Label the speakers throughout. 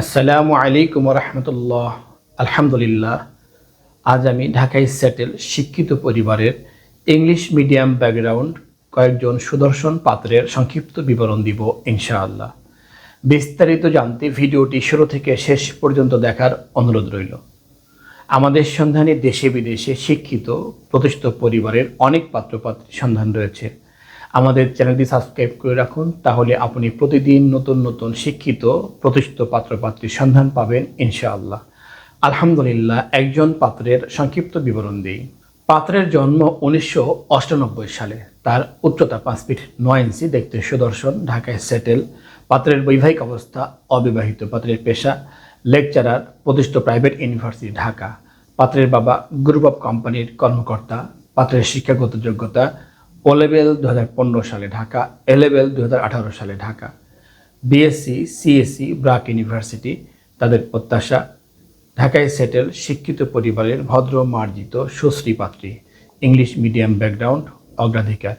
Speaker 1: আসসালামু আলাইকুম রহমতুল্লাহ আলহামদুলিল্লাহ, আজ আমি ঢাকায় সেটেল শিক্ষিত পরিবারের ইংলিশ মিডিয়াম ব্যাকগ্রাউন্ড কয়েকজন সুদর্শন পাত্রের সংক্ষিপ্ত বিবরণ দিব ইনশাআল্লাহ। বিস্তারিত জানতে ভিডিওটি শুরু থেকে শেষ পর্যন্ত দেখার অনুরোধ রইল। আমাদের সন্ধানে দেশে বিদেশে শিক্ষিত, প্রতিষ্ঠিত পরিবারের অনেক পাত্রপাত্রীর সন্ধান রয়েছে। আমাদের চ্যানেলটি সাবস্ক্রাইব করে রাখুন, তাহলে আপনি প্রতিদিন নতুন নতুন শিক্ষিত, প্রতিষ্ঠিত পাত্রপাত্রীর সন্ধান পাবেন, ইনশাআল্লাহ। আলহামদুলিল্লাহ, একজন পাত্রের সংক্ষিপ্ত বিবরণ দিই। পাত্রের জন্ম উনিশশো সালে। তার উচ্চতা পাঁচ ফিট নয় ইঞ্চি, দেখতে সুদর্শন, ঢাকায় সেটেল। পাত্রের বৈবাহিক অবস্থা, অবিবাহিত পাত্রের পেশা। লেকচারার প্রতিষ্ঠিত প্রাইভেট ইউনিভার্সিটি, ঢাকা। পাত্রের বাবা গ্রুপ অফ কোম্পানির কর্মকর্তা। পাত্রের শিক্ষাগত যোগ্যতা ও লেভেল দু সালে ঢাকা এ লেভেল দু সালে Dhaka BSc CSC BRAC university তাদের প্রত্যাশা, ঢাকায় সেটেল শিক্ষিত পরিবারের ভদ্র, মার্জিত, সুশ্রী পাত্রী ইংলিশ মিডিয়াম ব্যাকগ্রাউন্ড অগ্রাধিকার।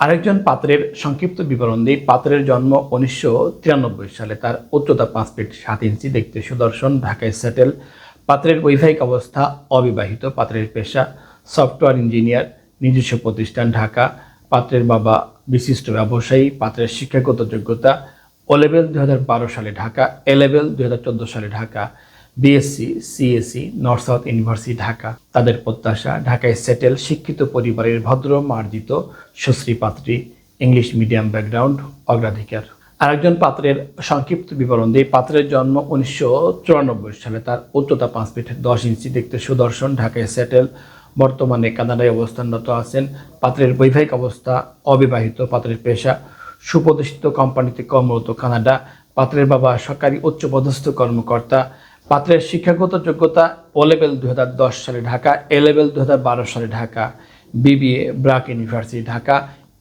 Speaker 1: আরেকজন পাত্রের সংক্ষিপ্ত বিবরণ দিই। পাত্রের জন্ম উনিশশো তিরানব্বই সালে। তার উচ্চতা পাঁচ ফিট সাত ইঞ্চি। দেখতে সুদর্শন। ঢাকায় সেটেল পাত্রের বৈবাহিক অবস্থা অবিবাহিত। পাত্রের পেশা সফটওয়্যার ইঞ্জিনিয়ার। নিজস্ব প্রতিষ্ঠান ঢাকা, পাত্রের বাবা, বিশিষ্ট ব্যবসায়ী, পাত্রের শিক্ষাগত যোগ্যতা ও লেভেল দুহাজার বারো সালে ঢাকা এ লেভেল দুহাজার চোদ্দ সালে Dhaka BSc CSC north south university Dhaka. তাদের প্রত্যাশা, ঢাকায় সেটেল শিক্ষিত পরিবারের ভদ্র, মার্জিত, সুশ্রী পাত্রী ইংলিশ মিডিয়াম ব্যাকগ্রাউন্ড অগ্রাধিকার। আরেকজন পাত্রের সংক্ষিপ্ত বিবরণ দিয়ে পাত্রের জন্ম উনিশশো চুরানব্বই সালে তার উচ্চতা পাঁচ ফিট দশ ইঞ্চি, দেখতে সুদর্শন, ঢাকায় সেটেল বর্তমানে কানাডায় অবস্থানরত আছেন। পাত্রের বৈবাহিক অবস্থা, অবিবাহিত পাত্রের পেশা, সুপ্রতিষ্ঠিত কোম্পানিতে কর্মরত কানাডা, পাত্রের বাবা সরকারি উচ্চপদস্থ কর্মকর্তা, পাত্রের শিক্ষাগত যোগ্যতা ও লেভেল দু হাজার দশ সালে ঢাকা এ লেভেল দু হাজার বারো সালে Dhaka BBA BRAC university Dhaka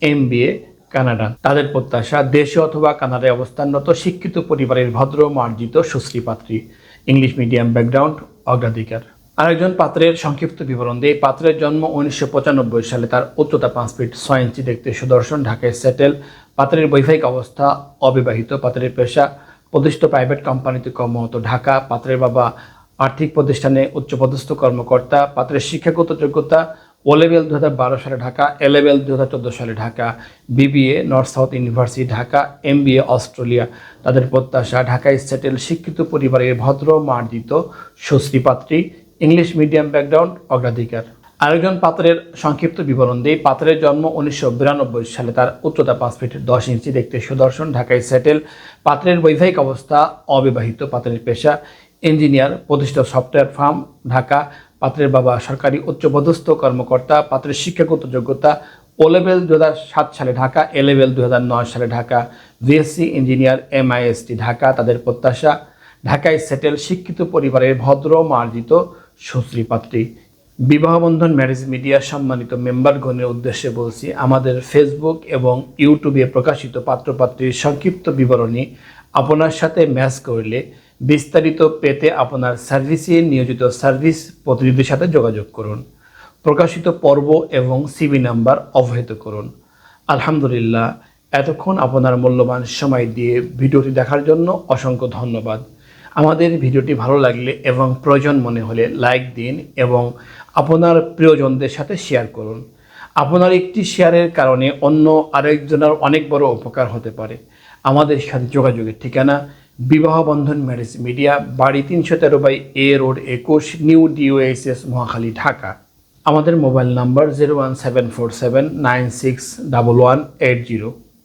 Speaker 1: M Canada. তাদের প্রত্যাশা, দেশে অথবা কানাডায় অবস্থানরত শিক্ষিত পরিবারের ভদ্র, মার্জিত, সুশ্রী পাত্রী। ইংলিশ মিডিয়াম ব্যাকগ্রাউন্ড, অগ্রাধিকার। আরেকজন পাত্রের সংক্ষিপ্ত বিবরণ দিয়ে পাত্রের জন্ম উনিশশো পঁচানব্বই সালে তার উচ্চতা পাঁচ ফিট ছয় ইঞ্চি দেখতে সুদর্শন ঢাকায় সেটেল। পাত্রের বৈবাহিক অবস্থা অবিবাহিত। পাত্রের পেশা প্রতিষ্ঠিত প্রাইভেট কোম্পানিতে কর্মরত ঢাকা। পাত্রের বাবা আর্থিক প্রতিষ্ঠানে উচ্চপদস্থ কর্মকর্তা। পাত্রের শিক্ষাগত যোগ্যতা ও লেভেল দু হাজার বারো সালে ঢাকা এ লেভেল দু হাজার চোদ্দ সালে Dhaka. BBA north south university Dhaka. M Australia তাদের প্রত্যাশা, ঢাকায় সেটেল শিক্ষিত পরিবারের ভদ্র, মার্জিত, সুশ্রী পাত্রী। ইংলিশ মিডিয়াম ব্যাকগ্রাউন্ড অগ্রাধিকার। আরেকজন পাত্রের সংক্ষিপ্ত বিবরণ দিই পাত্রের জন্ম উনিশশো বিরানব্বই সালে তার উচ্চতা পাঁচ ফিট দশ ইঞ্চি দেখতে সুদর্শন ঢাকায় সেটেল। পাত্রের বৈবাহিক অবস্থা অবিবাহিত পাত্রের পেশা ইঞ্জিনিয়ার, প্রতিষ্ঠিত সফটওয়্যার ফার্ম ঢাকা পাত্রের বাবা সরকারি উচ্চপদস্থ কর্মকর্তা পাত্রের শিক্ষাগত যোগ্যতা ও লেভেল দু সালে ঢাকা এ লেভেল দু সালে Dhaka BSc engineer MIST Dhaka, তাদের প্রত্যাশা ঢাকায় সেটেল, শিক্ষিত পরিবারের ভদ্র, মার্জিত সুশ্রী পাত্রী। বিবাহবন্ধন ম্যারেজ মিডিয়া সম্মানিত মেম্বারগণের উদ্দেশ্যে বলছি, আমাদের ফেসবুক এবং ইউটিউবে প্রকাশিত পাত্রপাত্রীর সংক্ষিপ্ত বিবরণী আপনার সাথে ম্যাচ করলে বিস্তারিত পেতে আপনার সার্ভিসে নিয়োজিত সার্ভিস প্রতিনিধির সাথে যোগাযোগ করুন। প্রকাশিত পর্ব এবং সিবি নাম্বার অবহিত করুন। আলহামদুলিল্লাহ, এতক্ষণ আপনার মূল্যবান সময় দিয়ে ভিডিওটি দেখার জন্য অসংখ্য ধন্যবাদ। আমাদের ভিডিওটি ভালো লাগলে এবং প্রয়োজন মনে হলে লাইক দিন এবং আপনার প্রিয়জনদের সাথে শেয়ার করুন। আপনার একটি শেয়ারের কারণে অন্য আরেকজনের অনেক বড় উপকার হতে পারে। আমাদের সাথে যোগাযোগের ঠিকানা বিবাহ বন্ধন ম্যারেজ মিডিয়া, বাড়ি তিনশো তেরো বাই এ রোড একুশ, নিউ ডিওএসএস মহাখালী, ঢাকা। আমাদের mobile number zero one seven four seven nine six double one eight zero.